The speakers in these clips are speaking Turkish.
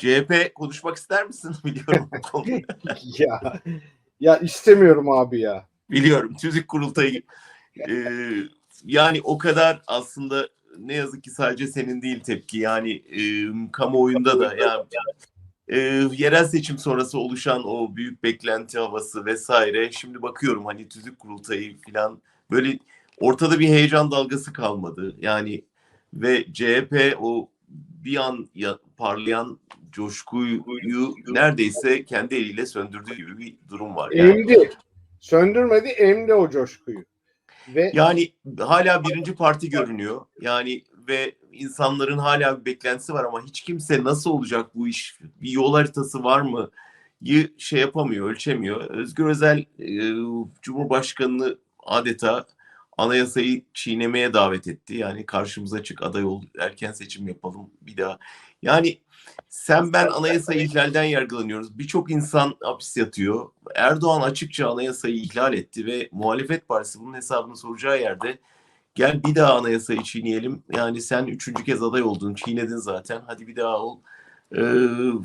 CHP konuşmak ister misin? Biliyorum bu konuyu. ya ya istemiyorum abi ya. Biliyorum. TÜZİK kurultayı e, yani o kadar aslında ne yazık ki sadece senin değil tepki yani e, kamuoyunda da yani e, yerel seçim sonrası oluşan o büyük beklenti havası vesaire şimdi bakıyorum hani tüzük kurultayı falan böyle ortada bir heyecan dalgası kalmadı yani ve CHP o bir an ya, parlayan coşkuyu neredeyse kendi eliyle söndürdüğü gibi bir durum var. Yani. Emdi. Söndürmedi, emdi o coşkuyu. Ve Yani hala birinci parti görünüyor. Yani ve insanların hala bir beklentisi var ama hiç kimse nasıl olacak bu iş? Bir yol haritası var mı? şey yapamıyor, ölçemiyor. Özgür Özel e, Cumhurbaşkanı'nı adeta anayasayı çiğnemeye davet etti. Yani karşımıza çık aday ol, erken seçim yapalım bir daha. Yani sen ben anayasa ihlalden yargılanıyoruz. Birçok insan hapis yatıyor. Erdoğan açıkça anayasayı ihlal etti ve muhalefet partisi bunun hesabını soracağı yerde gel bir daha anayasayı çiğneyelim. Yani sen üçüncü kez aday oldun, çiğnedin zaten. Hadi bir daha ol. Ee,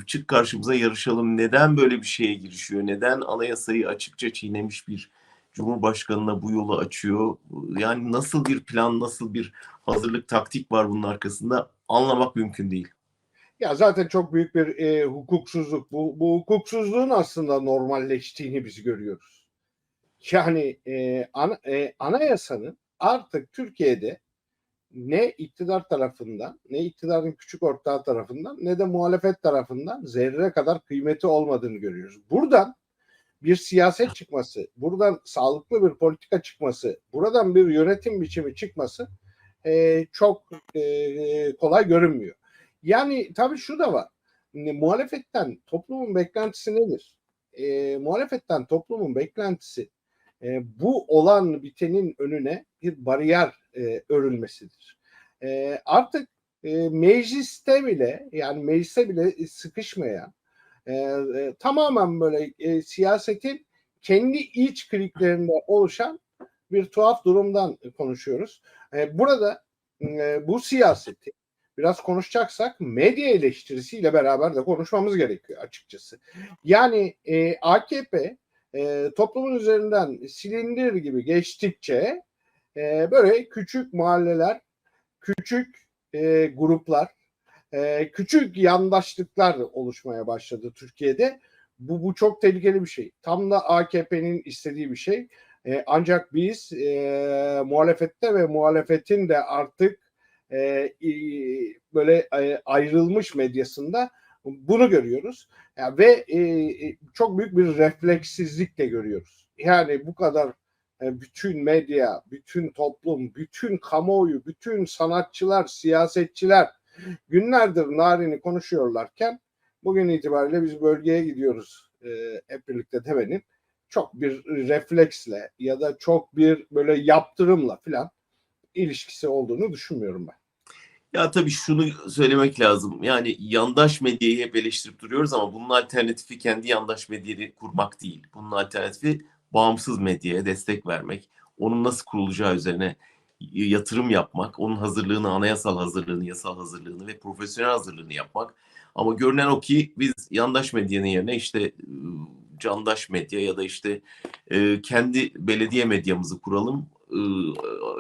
çık karşımıza yarışalım. Neden böyle bir şeye girişiyor? Neden anayasayı açıkça çiğnemiş bir Cumhurbaşkanına bu yolu açıyor? Yani nasıl bir plan, nasıl bir hazırlık, taktik var bunun arkasında anlamak mümkün değil. Ya zaten çok büyük bir e, hukuksuzluk. Bu, bu hukuksuzluğun aslında normalleştiğini biz görüyoruz. Yani e, ana, e, anayasanın artık Türkiye'de ne iktidar tarafından, ne iktidarın küçük ortağı tarafından, ne de muhalefet tarafından zerre kadar kıymeti olmadığını görüyoruz. Buradan bir siyaset çıkması, buradan sağlıklı bir politika çıkması, buradan bir yönetim biçimi çıkması e, çok e, kolay görünmüyor. Yani tabii şu da var. Muhalefetten toplumun beklentisi nedir? E, muhalefetten toplumun beklentisi e, bu olan bitenin önüne bir bariyer e, örülmesidir. E, artık e, mecliste bile yani mecliste bile sıkışmayan e, e, tamamen böyle e, siyasetin kendi iç kliklerinde oluşan bir tuhaf durumdan konuşuyoruz. E, burada e, bu siyaseti biraz konuşacaksak medya eleştirisiyle beraber de konuşmamız gerekiyor açıkçası. Yani e, AKP e, toplumun üzerinden silindir gibi geçtikçe e, böyle küçük mahalleler, küçük e, gruplar, e, küçük yandaşlıklar oluşmaya başladı Türkiye'de. Bu, bu çok tehlikeli bir şey. Tam da AKP'nin istediği bir şey. E, ancak biz e, muhalefette ve muhalefetin de artık e, böyle e, ayrılmış medyasında bunu görüyoruz. Yani ve e, çok büyük bir refleksizlikle görüyoruz. Yani bu kadar e, bütün medya, bütün toplum, bütün kamuoyu, bütün sanatçılar, siyasetçiler günlerdir narini konuşuyorlarken bugün itibariyle biz bölgeye gidiyoruz e, hep birlikte demenin çok bir refleksle ya da çok bir böyle yaptırımla filan ilişkisi olduğunu düşünmüyorum ben. Ya tabii şunu söylemek lazım. Yani yandaş medyayı hep eleştirip duruyoruz ama bunun alternatifi kendi yandaş medyayı kurmak değil. Bunun alternatifi bağımsız medyaya destek vermek. Onun nasıl kurulacağı üzerine yatırım yapmak, onun hazırlığını, anayasal hazırlığını, yasal hazırlığını ve profesyonel hazırlığını yapmak. Ama görünen o ki biz yandaş medyanın yerine işte candaş medya ya da işte kendi belediye medyamızı kuralım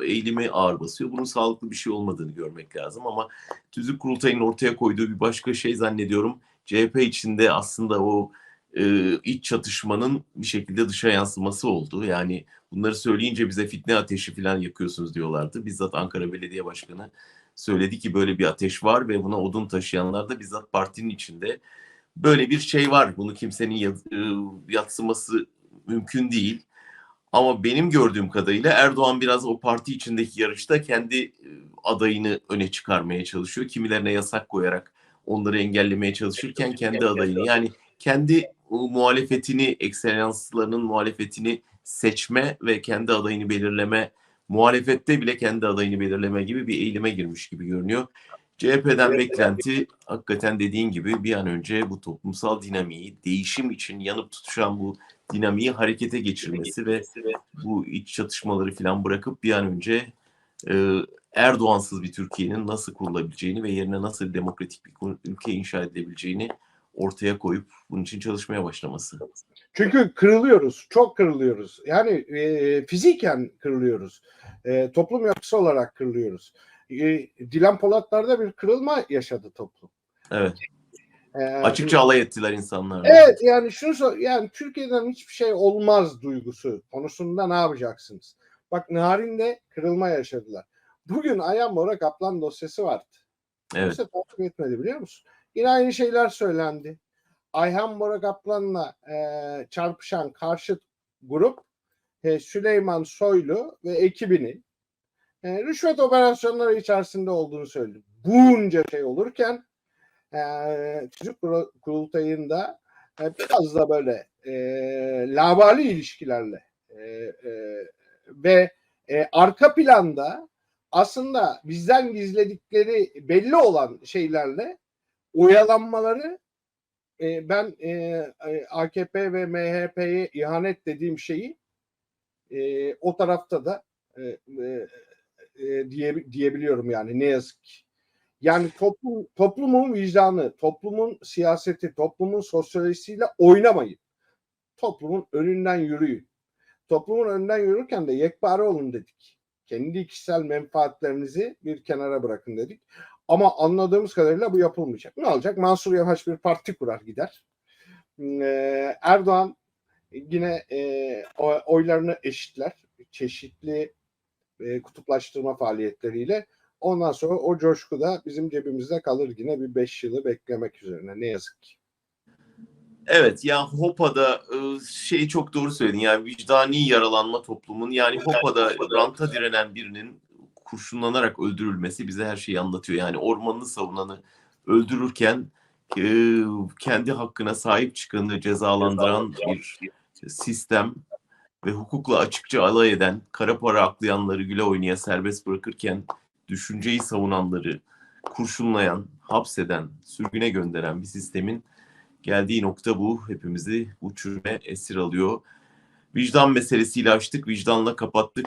eğilimi ağır basıyor. Bunun sağlıklı bir şey olmadığını görmek lazım ama Tüzük Kurultayı'nın ortaya koyduğu bir başka şey zannediyorum. CHP içinde aslında o e, iç çatışmanın bir şekilde dışa yansıması oldu. Yani bunları söyleyince bize fitne ateşi falan yakıyorsunuz diyorlardı. Bizzat Ankara Belediye Başkanı söyledi ki böyle bir ateş var ve buna odun taşıyanlar da bizzat partinin içinde. Böyle bir şey var. Bunu kimsenin yatsıması mümkün değil. Ama benim gördüğüm kadarıyla Erdoğan biraz o parti içindeki yarışta kendi adayını öne çıkarmaya çalışıyor. Kimilerine yasak koyarak onları engellemeye çalışırken kendi adayını yani kendi muhalefetini, ekselanslarının muhalefetini seçme ve kendi adayını belirleme, muhalefette bile kendi adayını belirleme gibi bir eğilime girmiş gibi görünüyor. CHP'den beklenti hakikaten dediğin gibi bir an önce bu toplumsal dinamiği, değişim için yanıp tutuşan bu dinamiği harekete geçirmesi ve bu iç çatışmaları falan bırakıp bir an önce e, Erdoğansız bir Türkiye'nin nasıl kurulabileceğini ve yerine nasıl demokratik bir ülke inşa edilebileceğini ortaya koyup bunun için çalışmaya başlaması. Çünkü kırılıyoruz, çok kırılıyoruz. Yani e, fiziken kırılıyoruz. E, toplum yapısı olarak kırılıyoruz. E, Dilan Polatlar'da bir kırılma yaşadı toplum. Evet. E, Açıkça alay ettiler insanlar. Evet yani şunu sor- yani Türkiye'den hiçbir şey olmaz duygusu konusunda ne yapacaksınız? Bak Narin'de kırılma yaşadılar. Bugün Ayhan Bora Kaplan dosyası vardı. Evet. Kimse takip etmedi biliyor musun? Yine aynı şeyler söylendi. Ayhan Bora Kaplan'la e, çarpışan karşıt grup e, Süleyman Soylu ve ekibini e, rüşvet operasyonları içerisinde olduğunu söyledi. Bunca şey olurken e, çocuk Kuru- kurultayında e, biraz da böyle e, labali ilişkilerle e, e, ve e, arka planda aslında bizden gizledikleri belli olan şeylerle oyalanmaları e, ben e, e, AKP ve MHP'ye ihanet dediğim şeyi e, o tarafta da e, e, e, diye, diyebiliyorum yani ne yazık ki. Yani toplum, toplumun vicdanı, toplumun siyaseti, toplumun sosyolojisiyle oynamayın. Toplumun önünden yürüyün. Toplumun önünden yürürken de yekpare olun dedik. Kendi kişisel menfaatlerinizi bir kenara bırakın dedik. Ama anladığımız kadarıyla bu yapılmayacak. Ne olacak? Mansur Yavaş bir parti kurar gider. Ee, Erdoğan yine e, oylarını eşitler. Çeşitli e, kutuplaştırma faaliyetleriyle. Ondan sonra o coşku da bizim cebimizde kalır yine bir beş yılı beklemek üzerine. Ne yazık ki. Evet ya Hopa'da e, şeyi çok doğru söyledin. Yani vicdani yaralanma toplumun yani Hopa'da ranta direnen birinin kurşunlanarak öldürülmesi bize her şeyi anlatıyor. Yani ormanını savunanı öldürürken e, kendi hakkına sahip çıkanı cezalandıran bir sistem ve hukukla açıkça alay eden, kara para aklayanları güle oynaya serbest bırakırken düşünceyi savunanları kurşunlayan, hapseden, sürgüne gönderen bir sistemin geldiği nokta bu. Hepimizi bu çürüme esir alıyor. Vicdan meselesiyle açtık, vicdanla kapattık.